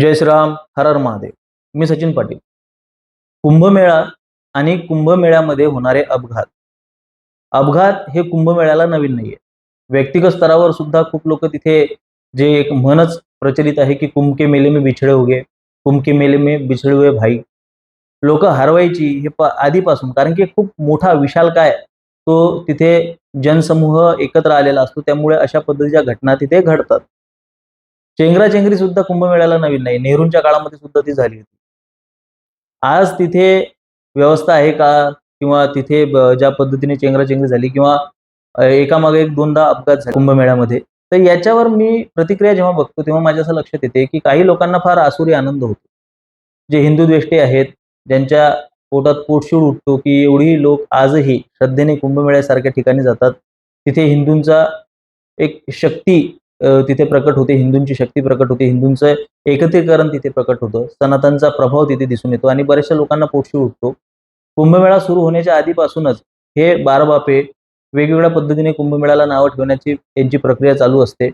जय श्रीराम हर हर महादेव. मी सचिन पाटील. कुंभमेळा आणि कुंभमेळ्यामध्ये होणारे अपघात. अपघात हे कुंभमेळ्याला नवीन नाहीये. व्यक्तिगत स्तरावर सुद्धा खूप लोक तिथे जे एक म्हणच प्रचलित आहे की कुंभके मेले में बिछडे होगे कुंभके मेले में बिछडे हुए भाई. लोक हरवायची हे आधीपासून कारण की खूप मोठा विशाल काय तो तिथे जनसमूह एकत्र आलेला असतो त्यामुळे अशा पद्धतीच्या घटना तिथे घडतात. चेंगराचेंगरी सुद्धा कुंभमेळ्याला नवीन नाही. नेहरूंच्या काळामध्ये सुद्धा ती झाली होती. आज तिथे व्यवस्था आहे का? किंवा तिथे ज्या पद्धतीने चेंगराचेंगरी झाली किंवा एकामागे एक दोनदा अपघात झाले कुंभमेळ्यामध्ये तर याच्यावर मी प्रतिक्रिया जेव्हा बघतो तेव्हा माझ्या असं लक्षात येते की काही लोकांना फार आसुरी आनंद होतो. जे हिंदू द्वेष्टे आहेत ज्यांच्या पोटात पोटशूळ उठतो की एवढी लोक आजही श्रद्धेने कुंभमेळ्यासारख्या ठिकाणी जातात. तिथे हिंदूंचा एक शक्ती तिथे प्रकट होते हिंदूंची शक्ती प्रकट होते हिंदूंचं एकत्रीकरण तिथे प्रकट होतं सनातनचा प्रभाव तिथे दिसून येतो आणि बऱ्याचशा लोकांना पोटशी उठतो. कुंभमेळा सुरू होण्याच्या आधीपासूनच हे बारबापे वेगवेगळ्या पद्धतीने कुंभमेळ्याला नावं ठेवण्याची त्यांची प्रक्रिया चालू असते.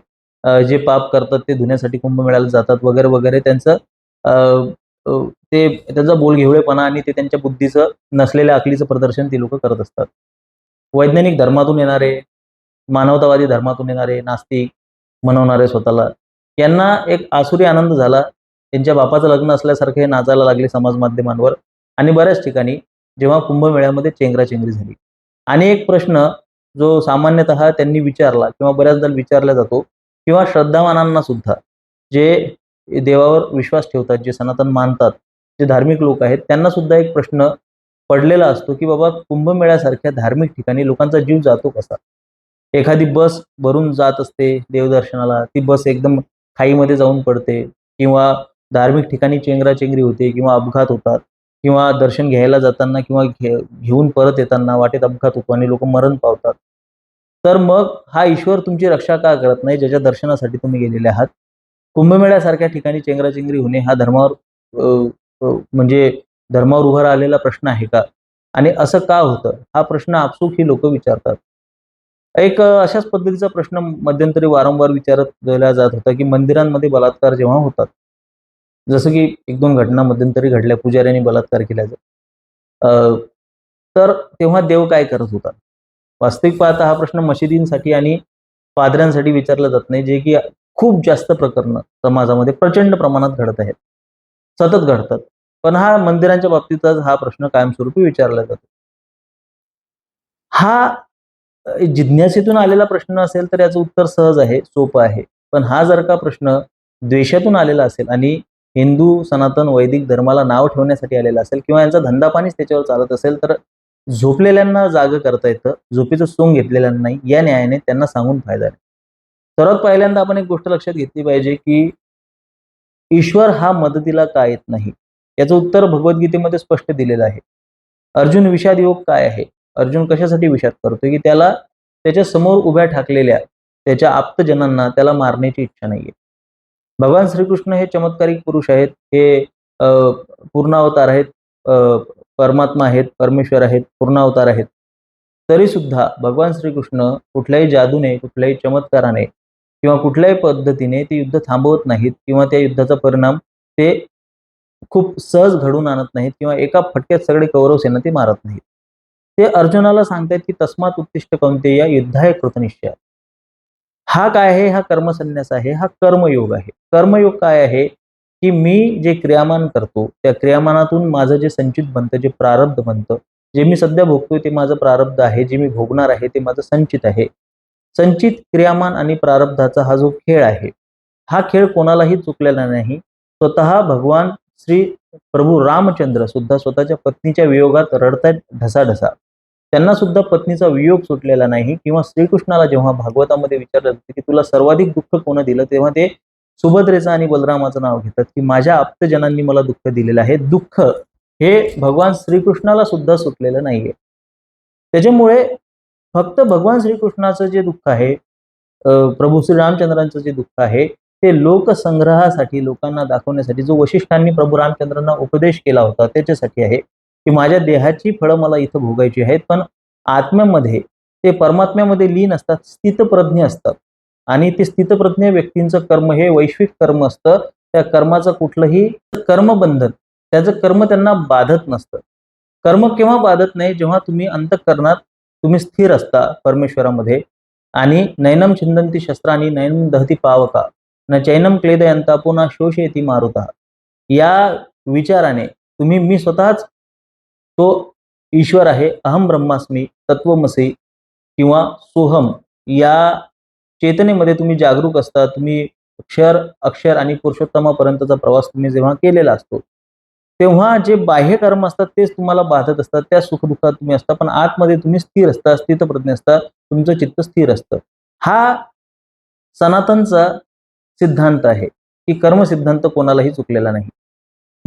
जे पाप करतात ते धुण्यासाठी कुंभमेळ्याला जातात वगैरे वगैरे त्यांचं अ, ते त्यांचा बोलघेवळेपणा आणि ते त्यांच्या बुद्धीचं नसलेल्या अकलीचं प्रदर्शन ती लोक करत असतात. वैज्ञानिक धर्मातून येणारे मानवतावादी धर्मातून येणारे नास्तिक मनवणारे स्वतःला. यांना एक आसुरी आनंद झाला. त्यांच्या बापाचं लग्न असल्यासारखे नाचायला लागले समाज माध्यमांवर. आणि बऱ्याच ठिकाणी जेव्हा कुंभमेळ्यामध्ये चेंगराचेंगरी झाली. आणि एक प्रश्न जो सामान्यतः त्यांनी विचारला किंवा बऱ्याचदा विचारला जातो किंवा श्रद्धावानांना सुद्धा जे देवावर विश्वास ठेवतात जे सनातन मानतात जे धार्मिक लोक आहेत त्यांना सुद्धा एक प्रश्न पडलेला असतो की बाबा कुंभमेळ्यासारख्या धार्मिक ठिकाणी लोकांचा जीव जातो कसा? एखादी बस भरून जात असते देवदर्शनाला ती बस एकदम खाईमध्ये जाऊन पडते किंवा धार्मिक ठिकाणी चेंगराचेंगरी होते किंवा अपघात होतात किंवा दर्शन घ्यायला जाताना किंवा घे घेऊन परत येताना वाटेत अपघात होतो आणि लोक मरण पावतात. तर मग हा ईश्वर तुमची रक्षा का करत नाही? ज्याच्या दर्शनासाठी तुम्ही गेलेले आहात. कुंभमेळ्यासारख्या ठिकाणी चेंगराचेंगरी होणे हा धर्मावर म्हणजे धर्मावर उभा राहिलेला प्रश्न आहे का? आणि असं का होतं? हा प्रश्न आपसूक ही लोक विचारतात. एक अशाच पद्धतीचा प्रश्न मध्यंतरी वारंवार विचारत जात होता की मंदिरांमध्ये बलात्कार जेव्हा होतात जसं की एक दोन घटना मध्यंतरी घडल्या पुजाऱ्यांनी बलात्कार केल्याचं अ, तर तेव्हा देव काय करत होता? वास्तविक पाहता हा प्रश्न मशिदींसाठी आणि पादऱ्यांसाठी विचारला जात नाही जे की खूप जास्त प्रकरणं समाजामध्ये प्रचंड प्रमाणात घडत आहेत. सतत घडतात. पण हा मंदिरांच्या बाबतीतच हा प्रश्न कायमस्वरूपी विचारला जातो. हा जिज्ञासेतून आलेला प्रश्न असेल तर याचं उत्तर सहज आहे सोपं आहे. पण हा जर का प्रश्न द्वेषातून आलेला असेल आणि हिंदू सनातन वैदिक धर्माला नाव ठेवण्यासाठी आलेला असेल किंवा यांचा धंदा पाणीच त्याच्यावर चालत असेल तर झोपलेल्यांना जाग करता येतं झोपेचं सोंग घेतलेल्यांना नाही. या न्यायाने त्यांना सांगून फायदा नाही सर्वात पहिल्यांदा आपण एक गोष्ट लक्षात घेतली पाहिजे की ईश्वर हा मदतीला का येत नाही? याचं उत्तर भगवद्गीतेमध्ये स्पष्ट दिलेलं आहे. अर्जुन विषाद योग काय आहे? अर्जुन कशासाठी विषाद करतोय? की त्याला त्याच्यासमोर उभ्या ठाकलेल्या त्याच्या आप्तजनांना त्याला मारण्याची इच्छा नाहीये. भगवान श्रीकृष्ण हे चमत्कारिक पुरुष आहेत. हे पूर्णावतार आहेत. परमात्मा आहेत. परमेश्वर आहेत. पूर्णावतार आहेत. तरी सुद्धा भगवान श्रीकृष्ण कुठल्याही जादूने कुठल्याही चमत्काराने किंवा कुठल्याही पद्धतीने ते युद्ध थांबवत नाहीत किंवा त्या युद्धाचा परिणाम ते खूप सहज घडून आणत नाहीत किंवा एका फटक्यात सगळे कौरव सेना ते मारत नाहीत. ते अर्जुनाला सांगतायत की तस्मात उत्तिष्ठ या युद्धाय कृतनिश्चय. हा काय आहे? हा कर्मसन्यास आहे. हा कर्मयोग आहे. कर्मयोग काय आहे? की मी जे क्रियामान करतो त्या क्रियामानातून माझं जे संचित बनतं जे प्रारब्ध बनतं जे मी सध्या भोगतोय ते माझं प्रारब्ध आहे जे मी भोगणार आहे ते माझं संचित आहे. संचित क्रियामान आणि प्रारब्धाचा हा जो खेळ आहे हा खेळ कोणालाही चुकलेला नाही. स्वतः भगवान श्री प्रभू रामचंद्र सुद्धा स्वतःच्या पत्नीच्या वियोगात रडतायत ढसाढसा. त्यांना सुद्धा पत्नीचा वियोग सुटलेला नाही किंवा श्रीकृष्णाला जेव्हा भागवतामध्ये विचारलं जातं की तुला सर्वाधिक दुःख कोण दिलं तेव्हा ते सुभद्रेचं आणि बलरामाचं नाव घेतात की माझ्या आप्तजनांनी मला दुःख दिलेलं आहे. दुःख हे भगवान श्रीकृष्णाला सुद्धा सुटलेलं नाहीये. त्याच्यामुळे फक्त भगवान श्रीकृष्णाचं जे दुःख आहे प्रभू श्रीरामचंद्रांचं जे दुःख आहे ते लोकसंग्रहासाठी लोकांना दाखवण्यासाठी जो वशिष्ठांनी प्रभू रामचंद्रांना उपदेश केला होता त्याच्यासाठी आहे. की माझ्या देहाची फळं मला इथं भोगायची आहेत पण आत्म्यामध्ये ते परमात्म्यामध्ये लीन असतात स्थितप्रज्ञ असतात. आणि ते स्थितप्रज्ञ व्यक्तींचं कर्म हे वैश्विक कर्म असतं. त्या कर्माचं कुठलंही कर्मबंधन त्याचं कर्म त्यांना बाधत नसतं. कर्म केव्हा बाधत नाही? जेव्हा तुम्ही अंतकरणात तुम्ही स्थिर असता परमेश्वरामध्ये. आणि नैनम छिंदंती शस्त्रांनी नैनम दहती पावका न चैनम क्लेदयंता पुन्हा शोष येती मारुता. या विचाराने तुम्ही मी स्वतःच तो ईश्वर आहे अहम ब्रह्मास्मी तत्वमसी किंवा सोहम या चेतनेमध्ये तुम्ही जागरूक असता तुम्ही अक्षर अक्षर आणि पुरुषोत्तमापर्यंतचा प्रवास तुम्ही जेव्हा केलेला असतो तेव्हा जे बाह्य कर्म असतात तेच तुम्हाला बाधत असतात त्या सुखदुःखात तुम्ही असता पण आतमध्ये तुम्ही स्थिर असता स्थितप्रज्ञ असता तुमचं चित्त स्थिर असतं. हा सनातनचा सिद्धांत आहे की कर्म सिद्धांत कोणालाही चुकलेला नाही.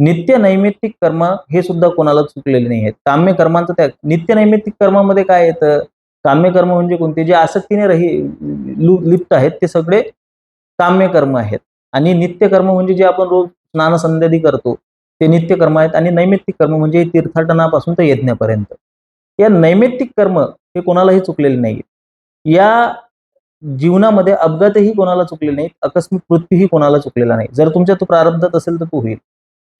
नित्य नैमित्तिक कर्म हे सुद्धा कोणाला चुकलेले नाही आहेत. काम्य कर्मांचं त्या नित्य नैमित्तिक कर्मामध्ये काय येतं? काम्य कर्म म्हणजे कोणते? जे आसक्तीने रही लिप्त आहेत ते सगळे काम्य कर्म आहेत. आणि नित्य कर्म म्हणजे जे आपण रोज स्नान संध्यादी करतो ते नित्य कर्म आहेत आणि नैमित्तिक कर्म म्हणजे तीर्थाटनापासून तर यज्ञापर्यंत. या नैमित्तिक कर्म हे कोणालाही चुकलेले नाहीत. या जीवनामध्ये अपघातही कोणाला चुकले नाहीत आकस्मिक मृत्यूही कोणाला चुकलेला नाही. जर तुमच्या तो प्रारब्धात असेल तर तो होईल.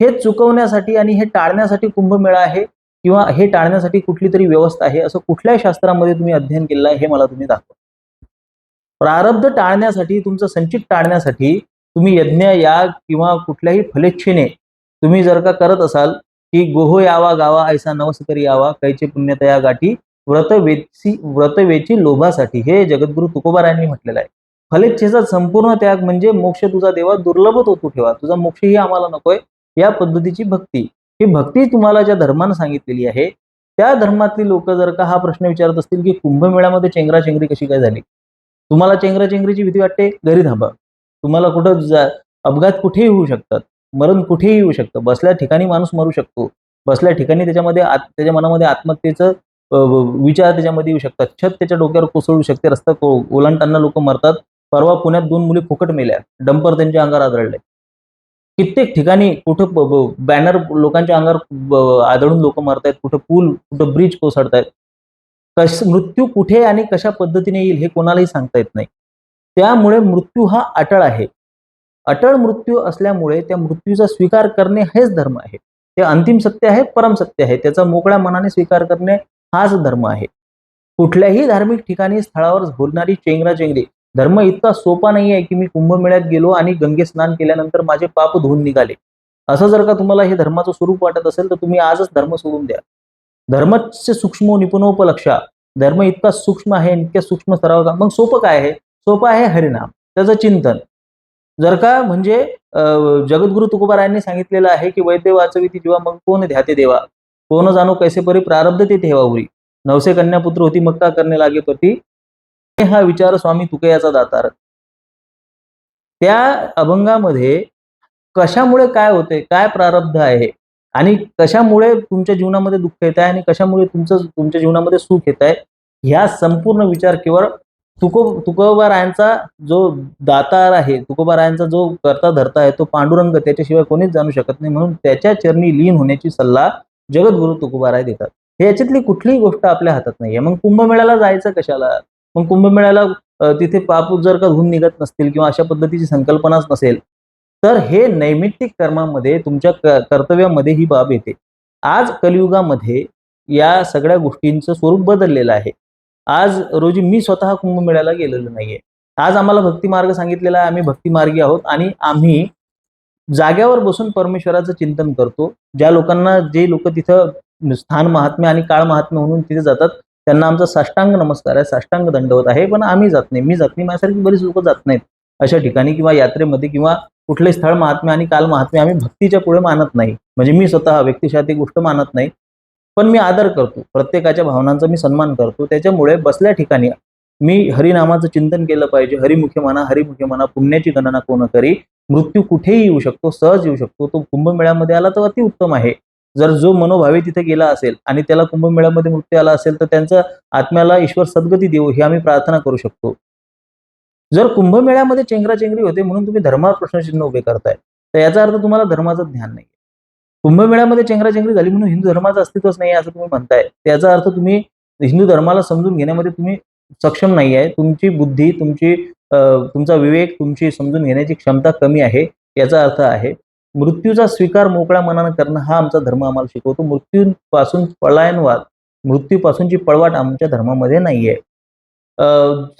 हे चुकवण्यासाठी आणि हे टाळण्यासाठी कुंभमेळा आहे किंवा हे टाळण्यासाठी कुठली तरी व्यवस्था आहे असं कुठल्याही शास्त्रामध्ये तुम्ही अध्ययन केलेलं आहे हे मला तुम्ही दाखवा. प्रारब्ध टाळण्यासाठी तुमचं संचित टाळण्यासाठी तुम्ही यज्ञ याग किंवा कुठल्याही फलेच्छेने तुम्ही जर का करत असाल की गोहो यावा गावा ऐसा नवसकरी यावा कैचे पुण्यतया गाठी व्रतवेची व्रतवेची लोभासाठी. हे जगद्गुरु तुकोबारांनी म्हटलेलं आहे. फलेच्छेचा संपूर्ण त्याग म्हणजे मोक्ष तुझा देवा दुर्लभत होतो ठेवा. तुझा मोक्षही आम्हाला नकोय. या पद्धतीची भक्ती. ही भक्ती तुम्हाला ज्या धर्मानं सांगितलेली आहे त्या धर्मातली लोक जर का हा प्रश्न विचारत असतील की कुंभमेळ्यामध्ये चेंगराचेंगरी कशी काय झाली? तुम्हाला चेंगराचेंगरीची भीती वाटते? घरी थांबा. तुम्हाला कुठं जा अपघात कुठेही होऊ शकतात. मरण कुठेही येऊ शकतं. बसल्या ठिकाणी माणूस मरू शकतो. बसल्या ठिकाणी त्याच्यामध्ये आत- त्याच्या मनामध्ये आत्महत्येचं विचार त्याच्यामध्ये येऊ शकतात. छत त्याच्या डोक्यावर कोसळू शकते. रस्ता को- ओलांडताना लोक मरतात. परवा पुण्यात दोन मुली फुकट मेल्या. डंपर त्यांच्या अंगावर आदळले. कित्येक ठिकाणी कुठं बॅनर लोकांच्या अंगावर आदळून लोक मरतायत कुठं पूल कुठं ब्रिज कोसळतायत. कश मृत्यू कुठे आणि कशा पद्धतीने येईल हे कोणालाही सांगता येत नाही. त्यामुळे मृत्यू हा अटळ आहे. अटळ मृत्यू असल्यामुळे त्या मृत्यूचा स्वीकार करणे हेच धर्म आहे. ते अंतिम सत्य आहे परम सत्य आहे. त्याचा मोकळ्या मनाने स्वीकार करणे हाच धर्म आहे. कुठल्याही धार्मिक ठिकाणी स्थळावर होणारी चेंगराचेंगरी धर्म इतका सोपा नाही आहे की मी कुंभमेळ्यात गेलो आणि गंगे स्नान केल्यानंतर माझे पाप धुवून निघाले. असं जर का तुम्हाला हे धर्माचं स्वरूप वाटत असेल तर तुम्ही आजच धर्म सोडून द्या. धर्मचे सूक्ष्म निपुणोपलक्षा. धर्म इतका सूक्ष्म आहे इतक्या सूक्ष्म स्तरावर मग सोपं काय आहे? सोपं आहे हरिनाम. त्याचं चिंतन. जर का म्हणजे जगद्गुरु तुकोबारायांनी सांगितलेलं आहे की वैद्य वाचविती जेव्हा मग कोण ध्याते देवा? कोण जाणो कैसे परी प्रारब्ध ते ठेवावरी. नवसे कन्यापुत्र होती मक्का करणे लागे पती. हा विचार स्वामी तुकयाचा दातार. त्या अभंगामध्ये कशामुळे काय होते काय प्रारब्ध आहे आणि कशामुळे तुमच्या जीवनामध्ये दुःख येत आहे आणि कशामुळे तुमचं तुमच्या जीवनामध्ये सुख येत आहे ह्या संपूर्ण विचार केवळ तुको तुकोबारायांचा जो दातार आहे तुकोबारायांचा जो करता धरता आहे तो पांडुरंग त्याच्याशिवाय कोणीच जाणू शकत नाही. म्हणून त्याच्या चरणी लीन होण्याची सल्ला जगद्गुरु तुकोबाराय देतात. याच्यातली कुठलीही गोष्ट आपल्या हातात नाहीये. मग कुंभमेळ्याला जायचं कशाला? मग कुंभमेळ्याला तिथे पाप जर का धुवून निघत नसतील किंवा अशा पद्धतीची संकल्पनाच नसेल तर हे नैमित्तिक कर्मामध्ये तुमच्या कर्तव्यामध्ये ही बाब येते. आज कलियुगामध्ये या सगळ्या गोष्टींचं स्वरूप बदललेलं आहे. आज रोजी मी स्वतः कुंभमेळ्याला गेलेलो नाहीये. आज आम्हाला भक्ती मार्ग सांगितलेला आहे आम्ही भक्तिमार्गी आहोत आणि आम्ही जाग्यावर बसून परमेश्वराचं चिंतन करतो. ज्या लोकांना जे लोक तिथं स्थान महात्म्य आणि काळ महात्म्य म्हणून तिथे जातात त्यांना आमचा साष्टांग नमस्कार आहे साष्टांग दंडवत आहे पण आम्ही जात नाही. मी जात नाही माझ्यासारखी बरीच लोक जात नाहीत अशा ठिकाणी किंवा यात्रेमध्ये किंवा कुठले स्थळ महात्म्य आणि काल महात्म्य आम्ही भक्तीच्या पुढे मानत नाही. म्हणजे मी स्वतः व्यक्तिशः ती गोष्ट मानत नाही. पण मी आदर करतो. प्रत्येकाच्या भावनांचा मी सन्मान करतो. त्याच्यामुळे बसल्या ठिकाणी मी हरिनामाचं चिंतन केलं पाहिजे. हरिमुखे म्हणा हरिमुखे म्हणा पुण्याची गणना कोण करी मृत्यू कुठेही येऊ शकतो सहज येऊ शकतो. तो कुंभमेळ्यामध्ये आला तर अतिउत्तम आहे. जर जो मनोभावे तिथे गेला असेल आणि त्याला कुंभमेळ्यामध्ये मृत्यू आला असेल तर त्यांचा आत्म्याला ईश्वर सद्गती देऊ ही आम्ही प्रार्थना करू शकतो. जर कुंभमेळ्यामध्ये चेंगराचेंगरी होते म्हणून तुम्ही धर्मावर प्रश्नचिन्ह उभे करताय तर याचा अर्थ तुम्हाला धर्माचं ज्ञान नाही कुंभमेळ्यामध्ये चेंगराचेंगरी झाली म्हणून हिंदू धर्माचं अस्तित्वच नाही असं तुम्ही म्हणताय. त्याचा अर्थ तुम्ही हिंदू धर्माला समजून घेण्यामध्ये तुम्ही सक्षम नाही आहे तुमची बुद्धी तुमची तुमचा विवेक तुमची समजून घेण्याची क्षमता कमी आहे याचा अर्थ आहे. मृत्यूचा स्वीकार मोकळ्या मनानं करणं हा आमचा धर्म आम्हाला शिकवतो. मृत्यूपासून पलायनवाद मृत्यूपासूनची पळवाट आमच्या धर्मामध्ये नाहीये.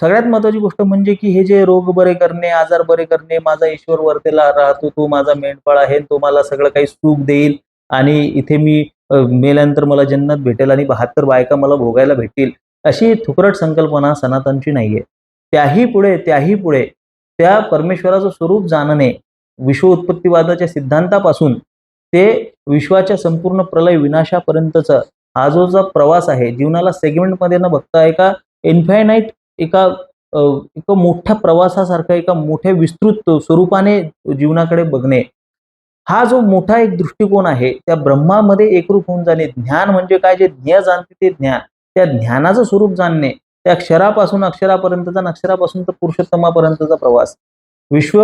सगळ्यात महत्वाची गोष्ट म्हणजे की हे जे रोग बरे करणे आजार बरे करणे माझा ईश्वर वरतेला राहतो तो माझा मेंढपाळ आहे तो मला सगळं काही सुख देईल आणि इथे मी मेल्यानंतर मला जन्नत भेटेल आणि बहात्तर बायका मला भोगायला भेटतील अशी थुकरट संकल्पना सनातनची नाहीये. त्याही पुढे त्याही पुढे त्या परमेश्वराचं स्वरूप जाणणे विश्व उत्पत्तीवादाच्या सिद्धांतापासून ते विश्वाच्या संपूर्ण प्रलय विनाशापर्यंतचा हा जो जो प्रवास आहे जीवनाला सेगमेंटमध्ये न बघता एका इन्फायनाईट एका एका मोठ्या प्रवासासारखा एका मोठ्या विस्तृत स्वरूपाने जीवनाकडे बघणे हा जो मोठा एक दृष्टिकोन आहे त्या ब्रह्मामध्ये एकरूप होऊन जाणे ज्ञान म्हणजे काय? जे ज्ञ जाणते ते ज्ञान. त्या ज्ञानाचं स्वरूप जाणणे त्या अक्षरापासून अक्षरापर्यंतचा आणि अक्षरापासून तर पुरुषोत्तमापर्यंतचा प्रवास. विश्व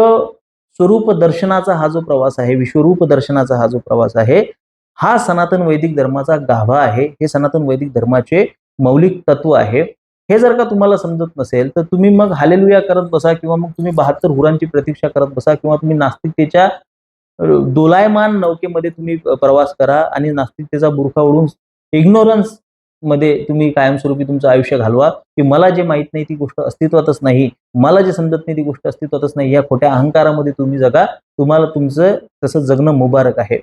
स्वरूप दर्शनाचा हा जो प्रवास आहे विश्वरूप दर्शनाचा हा जो प्रवास आहे हा सनातन वैदिक धर्माचा गाभा आहे. हे सनातन वैदिक धर्माचे मौलिक तत्व आहे. हे जर का तुम्हाला समजत नसेल तर तुम्ही मग हालेलुया करत बसा किंवा मग तुम्ही बहात्तर हुरांची प्रतीक्षा करत बसा किंवा तुम्ही नास्तिकतेच्या दोलायमान नौकेमध्ये तुम्ही प्रवास करा आणि नास्तिकतेचा बुरखा उडून इग्नोरन्स मध्ये तुम्ही कायमस्वरूपी तुमचं आयुष्य घालवा की मला जे माहीत नाही ती गोष्ट अस्तित्वातच नाही मला जे समजत नाही ती गोष्ट अस्तित्वातच नाही या खोट्या अहंकारामध्ये तुम्ही जगा तुम्हाला तुमचं तसं जगणं मुबारक आहे.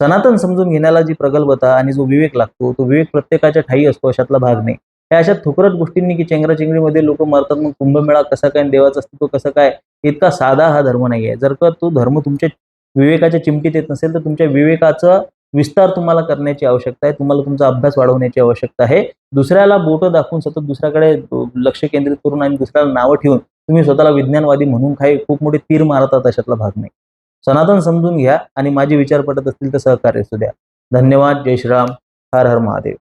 सनातन समजून घेण्याला जी प्रगल्भता आणि जो विवेक लागतो तो विवेक प्रत्येकाच्या ठाई असतो अशातला भाग नाही. या अशा थुकरट गोष्टींनी की चेंगराचेंगरीमध्ये लोक मरतात मग कुंभमेळा कसा काय आणि देवाचं अस्तित्व कसं काय इतका साधा हा धर्म नाही आहे जर का तो धर्म तुमच्या विवेकाच्या चिमटीत येत नसेल तर तुमच्या विवेकाचा विस्तार तुम्हाला करण्याची आवश्यकता आहे तुम्हाला तुमचा अभ्यास वाढवण्याची आवश्यकता आहे. दुसऱ्याला बोटं दाखवून सतत दुसऱ्याकडे लक्ष केंद्रित करून आणि दुसऱ्याला नावं ठेवून तुम्ही स्वतःला विज्ञानवादी म्हणून काही खूप मोठे तीर मारतात अशातला भाग नाही. सनातन समजून घ्या आणि माझे विचार पटत असतील तर सहकार्य असू द्या. धन्यवाद जय श्रीराम हर हर महादेव.